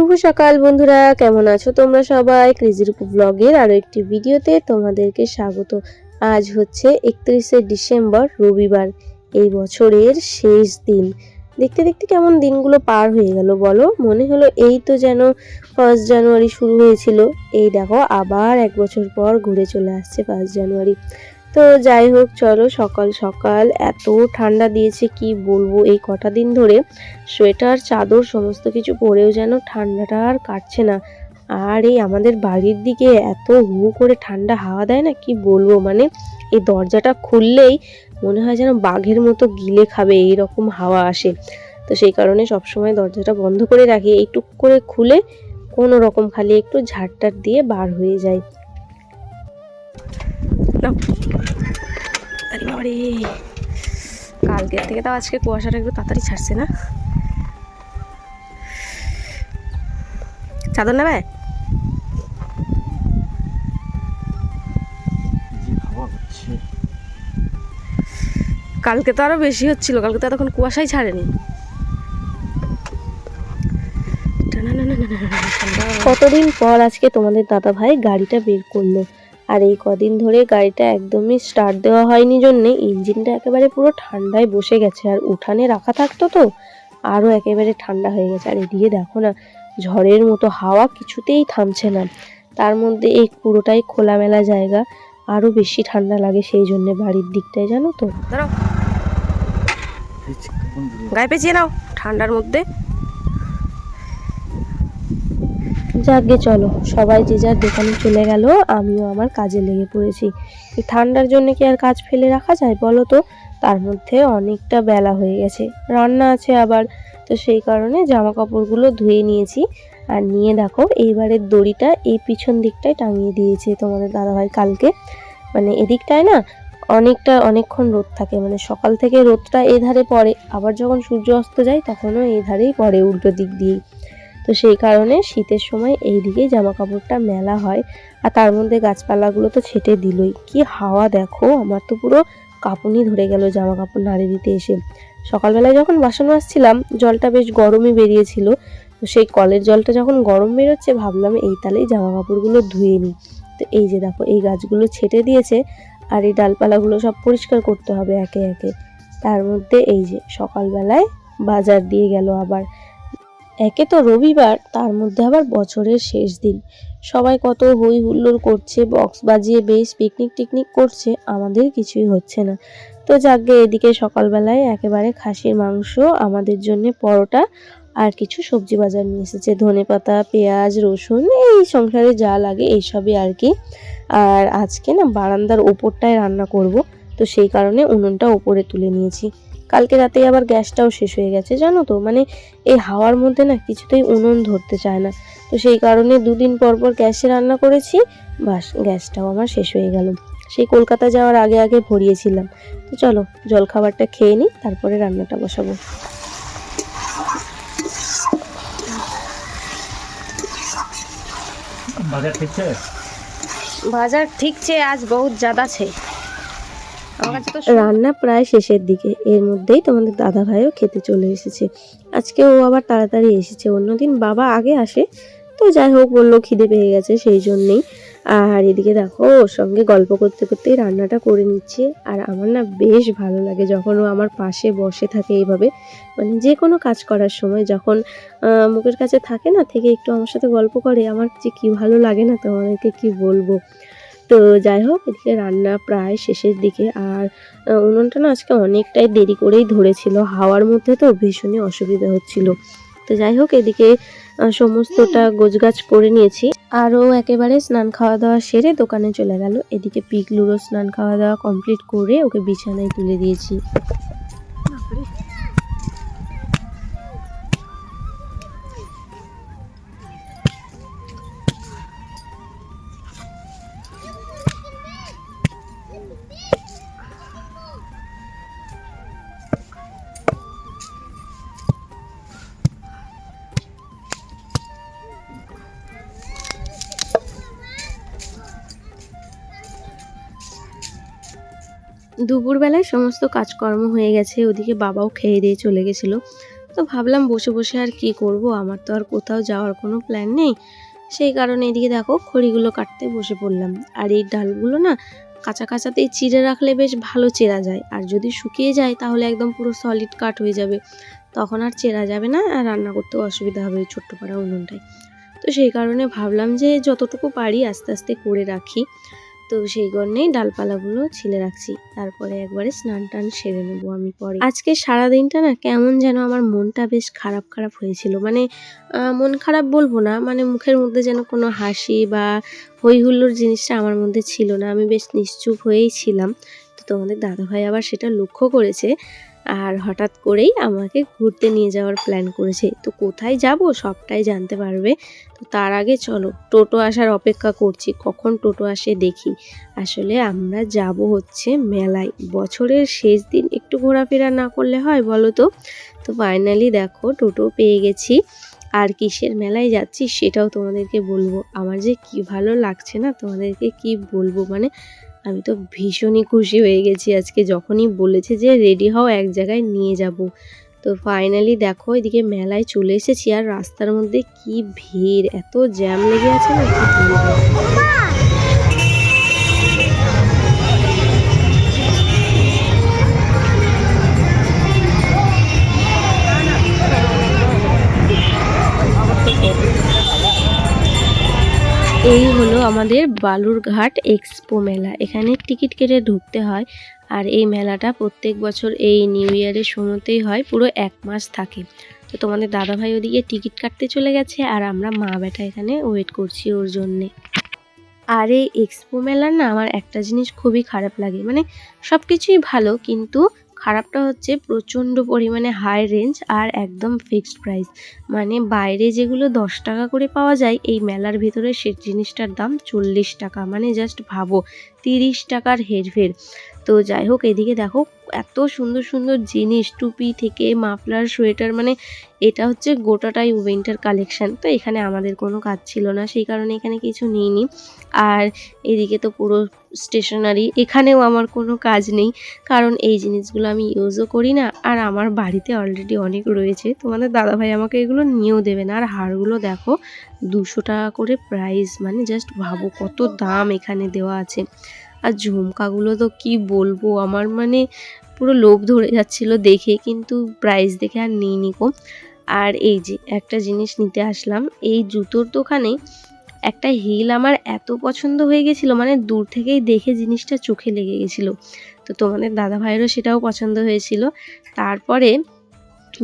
শুভ সকাল বন্ধুরা, কেমন আছো তোমরা সবাই? ক্রেজির ব্লগের আরও একটি ভিডিওতে তোমাদেরকে স্বাগত। আজ হচ্ছে একত্রিশে ডিসেম্বর, রবিবার, এই বছরের শেষ দিন। দেখতে দেখতে কেমন দিনগুলো পার হয়ে গেল বলো? মনে হলো এই তো যেন ফার্স্ট জানুয়ারি শুরু হয়েছিল। এই দেখো, আবার এক বছর পর ঘুরে চলে আসছে ফার্স্ট জানুয়ারি তো যাই হোক, চলো সকাল সকাল এত ঠান্ডা দিয়েছে, কি বলব? এই কটা দিন ধরে সোয়েটার, চাদর, সমস্ত কিছু পরেও যেন ঠান্ডাটা আর কাটছে না। আর এই আমাদের বাড়ির দিকে এত হু করে ঠান্ডা হাওয়া দেয় না, কি বলব? মানে এই দরজাটা খুললেই মনে হয় যেন বাঘের মতো গিলে খাবে, এইরকম হাওয়া আসে। তো সেই কারণে সবসময় দরজাটা বন্ধ করে রাখি এই টুক করে খুলে কোনো রকম খালি একটু ঝাড়টার দিয়ে বার হয়ে যায়। আরে বাবারে। কালকের থেকে তাও আজকে কুয়াশাটা একটু তাড়াতাড়ি ছাড়ছে না। চাদর নেবে? কালকে তো আরও বেশি হচ্ছিল কালকে তো এতক্ষণ কুয়াশাই ছাড়েনি। কতদিন পর আজকে তোমাদের দাদা ভাই গাড়িটা বের করল? আর এই কদিন ধরে গাড়িটা একদমই স্টার্ট দেওয়া হয়নি জন্যে ইঞ্জিনটা একেবারে পুরো ঠান্ডায় বসে গেছে। আর উঠানে রাখা থাকতো তো আরও একেবারে ঠান্ডা হয়ে গেছে। আর এদিকে দেখো না ঝড়ের মতো হাওয়া কিছুতেই থামছে না। তার মধ্যে এই পুরোটাই খোলামেলা জায়গা আরও বেশি ঠান্ডা লাগে সেই জন্য বাড়ির দিকটায় জানো তো? গায়ে পেঁচিয়ে নাও ঠান্ডার মধ্যে। যাকে চলো। সবাই যে যার দোকানে চলে গেল, আমিও আমার কাজে লেগে পড়েছি। ঠান্ডার জন্য কি আর কাজ ফেলে রাখা যায় বলো তো? তার মধ্যে অনেকটা বেলা হয়ে গেছে। রান্না আছে আবার। তো সেই কারণে জামা কাপড়গুলো ধুয়ে নিয়েছি। আর নিয়ে দেখো, এইবারের দড়িটা এই পিছন দিকটায় টাঙিয়ে দিয়েছে তোমাদের দাদাভাই কালকে। মানে এদিকটায় না অনেকটা, অনেকক্ষণ রোদ থাকে। মানে সকাল থেকে রোদটা এই ধারে পড়ে। আবার যখন সূর্য অস্ত যায়, তখনও এই ধারেই পড়ে উল্টো দিক দিয়েই। তো সেই কারণে শীতের সময় এই দিকেই জামা কাপড়টা মেলা হয়। আর তার মধ্যে গাছপালাগুলো তো ছেটে দিলই। কি হাওয়া দেখো, আমার তো পুরো কাঁপুনি ধরে গেল জামা কাপড় নাড়ে দিতে এসে। সকালবেলায় যখন বাসন মাজছিলাম, জলটা বেশ গরমই বেরিয়েছিল। তো সেই কলের জলটা যখন গরম বেরোচ্ছে, ভাবলাম এই তালেই জামা কাপড়গুলো ধুয়ে নিই। তো এই যে দেখো, এই গাছগুলো ছেটে দিয়েছে। আর এই ডালপালাগুলো সব পরিষ্কার করতে হবে একে একে। তার মধ্যে এই যে সকালবেলায় বাজার দিয়ে গেল আবার। একে তো রবিবার, তার মধ্যে আবার বছরের শেষ দিন। সবাই কত হই হুল্লোড় করছে, বক্স বাজিয়ে বেশ পিকনিক টিকনিক করছে, আমাদের কিছুই হচ্ছে না। তো যাকে এদিকে সকালবেলায় একেবারে খাসির মাংস, আমাদের জন্য পরোটা আর কিছু সবজি বাজার নিয়ে এসেছে। ধনে পাতা, পেঁয়াজ, রসুন, এই সংসারে যা লাগে এইসবই আর কি। আর আজকে না বারান্দার ওপরটায় রান্না করব, তো সেই কারণে উনুনটা ওপরে তুলে নিয়েছি। কালকে রাতেই আবার গ্যাসটাও শেষ হয়ে গেছে জানো তো? মানে এই হাওয়ার মধ্যে না কিছুতেই উনুন ধরতে চায় না। তো সেই কারণে দুদিন পর পর গ্যাসে রান্না করেছি বাস গ্যাসটাও আমার শেষ হয়ে গেল। সেই কলকাতা যাওয়ার আগে আগে ভরিয়েছিলাম। তো চলো জলখাবারটা খেয়ে নিই তারপরে রান্নাটা বসাবো। বাজার ঠিকছে? বাজার ঠিকছে আজ বহুত জাদা ছে রান্না প্রায় শেষের দিকে। এর মধ্যেই তোমাদের দাদা ভাইও খেতে চলে এসেছে। আজকে ও আবার তাড়াতাড়ি এসেছে। অন্যদিন বাবা আগে আসে। তো যাই হোক, বলল খিদে পেয়ে গেছে সেই জন্যেই। আর এদিকে দেখো, ওর সঙ্গে গল্প করতে করতেই রান্নাটা করে নিচ্ছে। আর আমার না বেশ ভালো লাগে যখন ও আমার পাশে বসে থাকে এইভাবে। মানে যে কোনো কাজ করার সময় যখন মুখের কাছে থাকে না, থেকে একটু আমার সাথে গল্প করে, আমার যে কি ভালো লাগে না তোমাদেরকে কি বলব? তো যাই হোক, এদিকে রান্না প্রায় শেষের দিকে। আর উনুনটা না আজকে অনেকটাই দেরি করেই ধরেছিল। হাওয়ার মধ্যে তো ভীষণই অসুবিধা হচ্ছিল। তো যাই হোক, এদিকে সমস্তটা গোছগাছ করে নিয়েছি। আরও একেবারে স্নান খাওয়া দাওয়া সেরে দোকানে চলে গেল। এদিকে পিকলুরও স্নান খাওয়া দাওয়া কমপ্লিট করে ওকে বিছানায় তুলে দিয়েছি। দুপুরবেলায় সমস্ত কাজকর্ম হয়ে গেছে, ওদিকে বাবাও খেয়ে দিয়ে চলে গেছিল। তো ভাবলাম বসে বসে আর কি করব, আমার তো আর কোথাও যাওয়ার কোনো প্ল্যান নেই। সেই কারণে এদিকে দেখো খড়িগুলো কাটতে বসে পড়লাম। আর এই ডালগুলো না কাঁচা কাঁচাতেই চিড়ে রাখলে বেশ ভালো চেরা যায়। আর যদি শুকিয়ে যায় তাহলে একদম পুরো সলিড কাট হয়ে যাবে। তখন আর চেরা যাবে না আর রান্না করতেও অসুবিধা হবে ছোট্ট পাড়া উনুনটায়। তো সেই কারণে ভাবলাম যে যতটুকু পারি আস্তে আস্তে করে রাখি। তো সেই কারণেই ডালপালাগুলো ছিলে রাখছি। তারপরে একবারে স্নান টান সেরে নেব আমি পরে। আজকে সারা দিনটা না কেমন যেন আমার মনটা বেশ খারাপ খারাপ হয়েছিল। মানে মন খারাপ বলব না মানে মুখের মধ্যে যেন কোনো হাসি বা হই হুল্লোড় জিনিসটা আমার মধ্যে ছিল না। আমি বেশ নিশ্চুপ হয়েই ছিলাম। তো তোমাদের দাদাভাই আবার সেটা লক্ষ্য করেছে। আর হঠাৎ করেই আমাকে ঘুরতে নিয়ে যাওয়ার প্ল্যান করেছে। তো কোথায় যাব সবটাই জানতে পারবে। তো তার আগে চলো, টোটো আসার অপেক্ষা করছি, কখন টোটো আসে দেখি। আসলে আমরা যাব হচ্ছে মেলায়। বছরের শেষ দিন, একটু ঘোরাফেরা না করলে হয় বলো তো? তো ফাইনালি দেখো টোটো পেয়ে গেছি। আর কিসের মেলায় যাচ্ছি সেটাও তোমাদেরকে বলব। আমার যে কি ভালো লাগছে না তোমাদেরকে কি বলব? মানে আমি তো ভীষণই খুশি হয়ে গেছি আজকে যখনই বলেছে যে রেডি হও, এক জায়গায় নিয়ে যাব। তো ফাইনালি দেখো এদিকে মেলায় চলে এসেছি আর রাস্তার মধ্যে কি ভিড়, এত জ্যাম লেগে আছে না? এই হলো আমাদের বালুরঘাট এক্সপো মেলা। এখানে টিকিট কেটে ঢুকতে হয় আর এই মেলাটা প্রত্যেক বছর এই নিউ ইয়ারের সময়তেই হয়, পুরো এক মাস থাকে। তো তোমাদের দাদাভাই ওদিকে টিকিট কাটতে চলে গেছে আর আমরা মা বেটা এখানে ওয়েট করছি ওর জন্যে। আর এই এক্সপো মেলার না আমার একটা জিনিস খুবই খারাপ লাগে মানে সব কিছুই ভালো কিন্তু খারাপটা হচ্ছে প্রচণ্ড পরিমাণে হাই রেঞ্জ আর একদম ফিক্সড প্রাইস মানে বাইরে যেগুলো দশ টাকা করে পাওয়া যায়, এই মেলার ভিতরে সে জিনিসটার দাম চল্লিশ টাকা। মানে জাস্ট ভাবো, তিরিশ টাকার হেরফের। তো যাই হোক, এদিকে দেখো এত সুন্দর সুন্দর জিনিস, টুপি থেকে মাফলার, সোয়েটার মানে এটা হচ্ছে গোটাটাই উইন্টার কালেকশান তো এখানে আমাদের কোনো কাজ ছিল না, সেই কারণে এখানে কিছু নিইনি। আর এদিকে তো পুরো স্টেশনারি এখানেও আমার কোনো কাজ নেই, কারণ এই জিনিসগুলো আমি ইউজও করি না। আর আমার বাড়িতে অলরেডি অনেক রয়েছে তোমাদের দাদাভাই আমাকে এগুলো নিয়েও দেবে না। আর হারগুলো দেখো, দুশো টাকা করে প্রাইস মানে জাস্ট ভাবো কত দাম এখানে দেওয়া আছে। আর ঝুমকাগুলো তো কি বলব? আমার মানে পুরো লোভ ধরে যাচ্ছিল দেখে, কিন্তু প্রাইস দেখে আর নিইনি কো আর এই যে একটা জিনিস নিতে আসলাম, এই জুতোর দোকানে একটা হিল আমার এত পছন্দ হয়ে গেছিল মানে দূর থেকেই দেখে জিনিসটা চোখে লেগে গেছিল। তো তোমাদের দাদা ভাইয়েরও সেটাও পছন্দ হয়েছিল। তারপরে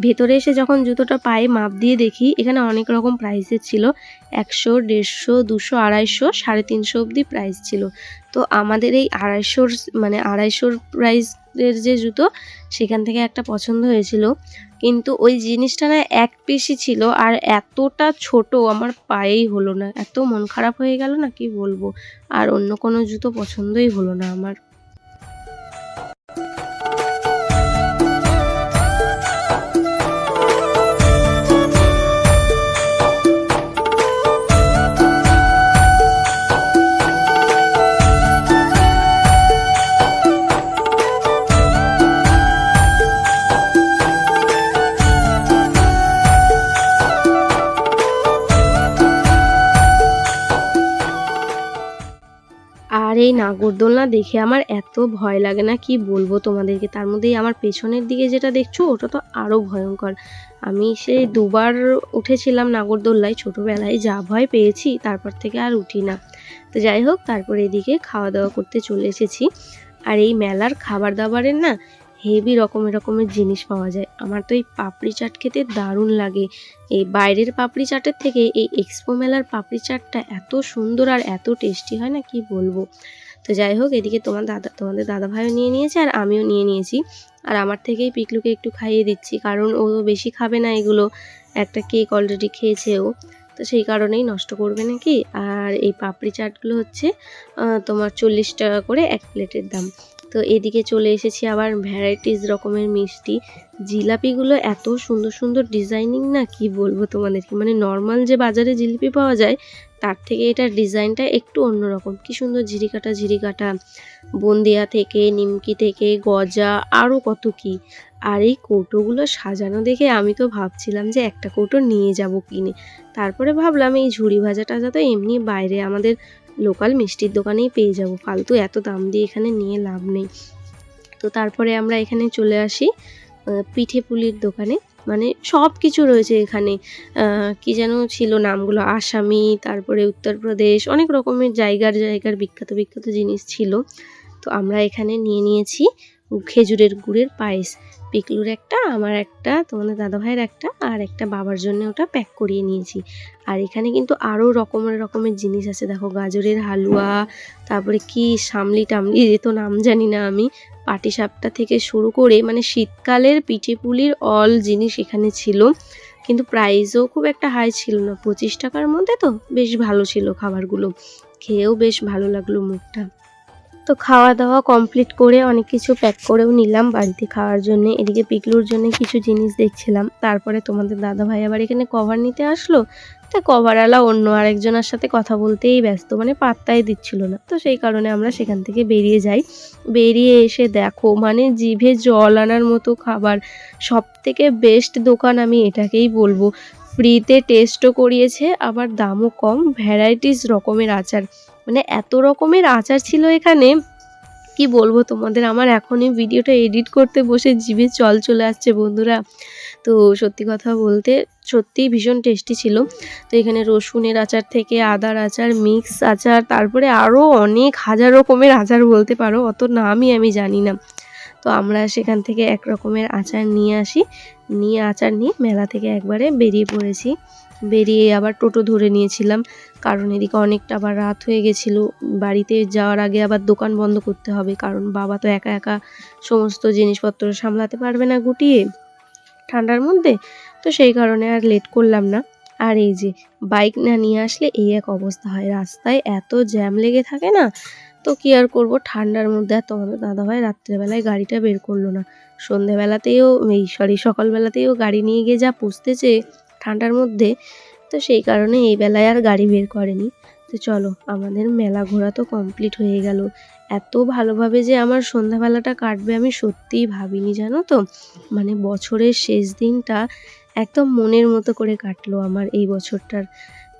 ভেতরে এসে যখন জুতোটা পায়ে মাপ দিয়ে দেখি, এখানে অনেক রকম প্রাইসের ছিল। একশো, দেড়শো, দুশো, আড়াইশো, সাড়ে তিনশো অবধি প্রাইস ছিল। তো আমাদের এই আড়াইশোর মানে আড়াইশোর প্রাইসের যে জুতো, সেখান থেকে একটা পছন্দ হয়েছিল। কিন্তু ওই জিনিসটা না এক পিসই ছিল আর এতটা ছোট আমার পায়েই হলো না। এত মন খারাপ হয়ে গেল না, কি বলব? আর অন্য কোনো জুতো পছন্দই হলো না আমার। নাগরদোলনা দেখে আমার এত ভয় লাগে না, কি বলব তোমাদেরকে? তার মধ্যেই আমার পেছনের দিকে যেটা দেখছ, ওটা তো আরও ভয়ঙ্কর। আমি সেই দুবার উঠেছিলাম নাগরদোল্লায়, ছোটোবেলায় যা ভয় পেয়েছি, তারপর থেকে আর উঠি না। তো যাই হোক, তারপরে এদিকে খাওয়া দাওয়া করতে চলে এসেছি। আর এই মেলার খাবার দাবারের না হেভি রকমের রকমের জিনিস পাওয়া যায়। আমার তো এই পাপড়ি চাট খেতে দারুণ লাগে। এই বাইরের পাপড়ি চাটের থেকে এই এক্সপো মেলার পাপড়ি চাটটা এত সুন্দর আর এত টেস্টি হয় না, কি বলব? তো যাই হোক এদিকে তোমার দাদা, তোমাদের দাদা ভাইও নিয়ে নিয়েছে আর আমিও নিয়ে নিয়েছি। আর আমার থেকেই পিকলুকে একটু খাইয়ে দিচ্ছি, কারণ ও বেশি খাবে না এগুলো। একটা কেক অলরেডি খেয়েছে ও, তো সেই কারণেই নষ্ট করবে নাকি? আর এই পাপড়ি চাটগুলো হচ্ছে তোমার চল্লিশ টাকা করে এক প্লেটের দাম। তো এদিকে চলে এসেছি আবার ভ্যারাইটিস রকমের মিষ্টি। জিলাপিগুলো এত সুন্দর সুন্দর ডিজাইনিং না, কি বলব তোমাদেরকে? মানে নর্মাল যে বাজারে জিলিপি পাওয়া যায়, তার থেকে এটার ডিজাইনটা একটু অন্যরকম। কি সুন্দর ঝিরিকাটা ঝিরিকাটা, বন্দিয়া থেকে, নিমকি থেকে, গজা আরও কত কি। আর এই কৌটোগুলো সাজানো দেখে আমি তো ভাবছিলাম যে একটা কৌটো নিয়ে যাব কিনে। তারপরে ভাবলাম এই ঝুড়ি ভাজা টাজা তো এমনি বাইরে আমাদের লোকাল মিষ্টির দোকানেই পেয়ে যাব। ফালতু এত দাম দিয়ে এখানে নিয়ে লাভ নেই। তো তারপরে আমরা এখানে চলে আসি পিঠে পুলির দোকানে। মানে সব কিছু রয়েছে এখানে। কি যেন ছিল নামগুলো? আসামি, তারপরে উত্তরপ্রদেশ, অনেক রকমের জায়গার জায়গার বিখ্যাত বিখ্যাত জিনিস ছিল। তো আমরা এখানে নিয়ে নিয়েছি খেজুরের গুড়ের পায়েস। পিকলুর একটা, আমার একটা, তোমাদের দাদাভাইয়ের একটা, আর একটা বাবার জন্য ওটা প্যাক করিয়ে নিয়েছি। আর এখানে কিন্তু আরও রকমের রকমের জিনিস আছে। দেখো গাজরের হালুয়া, তারপরে কি সামলি টামলি যে তো নাম জানি না আমি। পাটিসাপটা থেকে শুরু করে মানে শীতকালের পিঠে পুলির অল জিনিস এখানে ছিল। কিন্তু প্রাইসও খুব একটা হাই ছিল না। পঁচিশ টাকার মধ্যে তো বেশ ভালো ছিল খাবারগুলো। খেয়েও বেশ ভালো লাগল মুখটা। তো খাওয়া দাওয়া কমপ্লিট করে অনেক কিছু প্যাক করেও নিলাম বাড়িতে খাওয়ার জন্য। এদিকে পিকলুর জন্য কিছু জিনিস দেখছিলাম। তারপরে তোমাদের দাদা ভাই আবার এখানে কভার নিতে আসলো। তা কভারওয়ালা অন্য আরেকজনের সাথে কথা বলতেই ব্যস্ত মানে পাত্তাই দিচ্ছিল না। তো সেই কারণে আমরা সেখান থেকে বেরিয়ে যাই। বেরিয়ে এসে দেখো মানে জিভে জল আনার মতো খাবার। সব থেকে বেস্ট দোকান আমি এটাকেই বলব। ফ্রিতে টেস্টও করিয়েছে, আবার দামও কম। ভ্যারাইটিস রকমের আচার। মানে এত রকমের আচার ছিল এখানে। কি বলব তোমাদের? আমার এখনই ভিডিওটা এডিট করতে বসে জিভে জল চলে আসছে বন্ধুরা। তো সত্যি কথা বলতে সত্যিই ভীষণ টেস্টি ছিল। তো এখানে রসুনের আচার থেকে আদার আচার মিক্স আচার, তারপরে আরও অনেক হাজার রকমের আচার বলতে পারো, অত নামই আমি জানি না। তো আমরা সেখান থেকে এক রকমের আচার নিয়ে আসি। নিয়ে আচার নিয়ে মেলা থেকে একবারে বেরিয়ে পড়েছি। বেরিয়ে আবার টোটো ধরে নিয়েছিলাম। কারণ এদিকে অনেকটা আবার রাত হয়ে গেছিল। বাড়িতে যাওয়ার আগে আবার দোকান বন্ধ করতে হবে। কারণ বাবা তো একা একা সমস্ত জিনিসপত্র সামলাতে পারবে না গুটিয়ে ঠান্ডার মধ্যে। তো সেই কারণে আর লেট করলাম না। আর এই যে বাইক না নিয়ে আসলে এই এক অবস্থা হয়। রাস্তায় এত জ্যাম লেগে থাকে না, তো কি আর করব? ঠান্ডার মধ্যে আর তোমাদের দাদাভাই রাত্রেবেলায় গাড়িটা বের করল না। সন্ধেবেলাতেও, এই সরি সকালবেলাতেও গাড়ি নিয়ে গিয়ে যা পুষতেছে ঠান্ডার মধ্যে, তো সেই কারণে এই বেলায় আর গাড়ি বের করেনি। তো চলো, আমাদের মেলা ঘোরা তো কমপ্লিট হয়ে গেল। এত ভালোভাবে যে আমার সন্ধ্যাবেলাটা কাটবে আমি সত্যিই ভাবিনি, জানো তো? মানে বছরের শেষ দিনটা একদম মনের মতো করে কাটলো আমার এই বছরটার।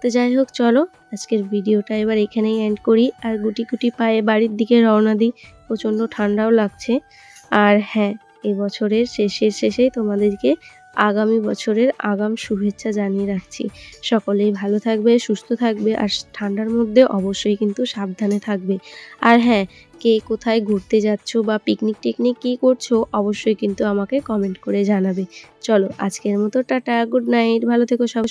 তো যাই হোক, চলো, আজকের ভিডিওটা এবার এখানেই এন্ড করি। আর গুটি গুটি পায়ে বাড়ির দিকে রওনা দিই। প্রচণ্ড ঠান্ডাও লাগছে। আর হ্যাঁ এই বছরের শেষের শেষেই তোমাদেরকে আগামী বছরের আগাম শুভেচ্ছা জানিয়ে রাখছি। সকলেই ভালো থাকবে, সুস্থ থাকবে, আর ঠান্ডার মধ্যে অবশ্যই কিন্তু সাবধানে থাকবে। আর হ্যাঁ কে কোথায় ঘুরতে যাচ্ছ বা পিকনিক টিকনিক কী করছ অবশ্যই কিন্তু আমাকে কমেন্ট করে জানাবে। চলো, আজকের মতো টাটা গুড নাইট ভালো থেকো সব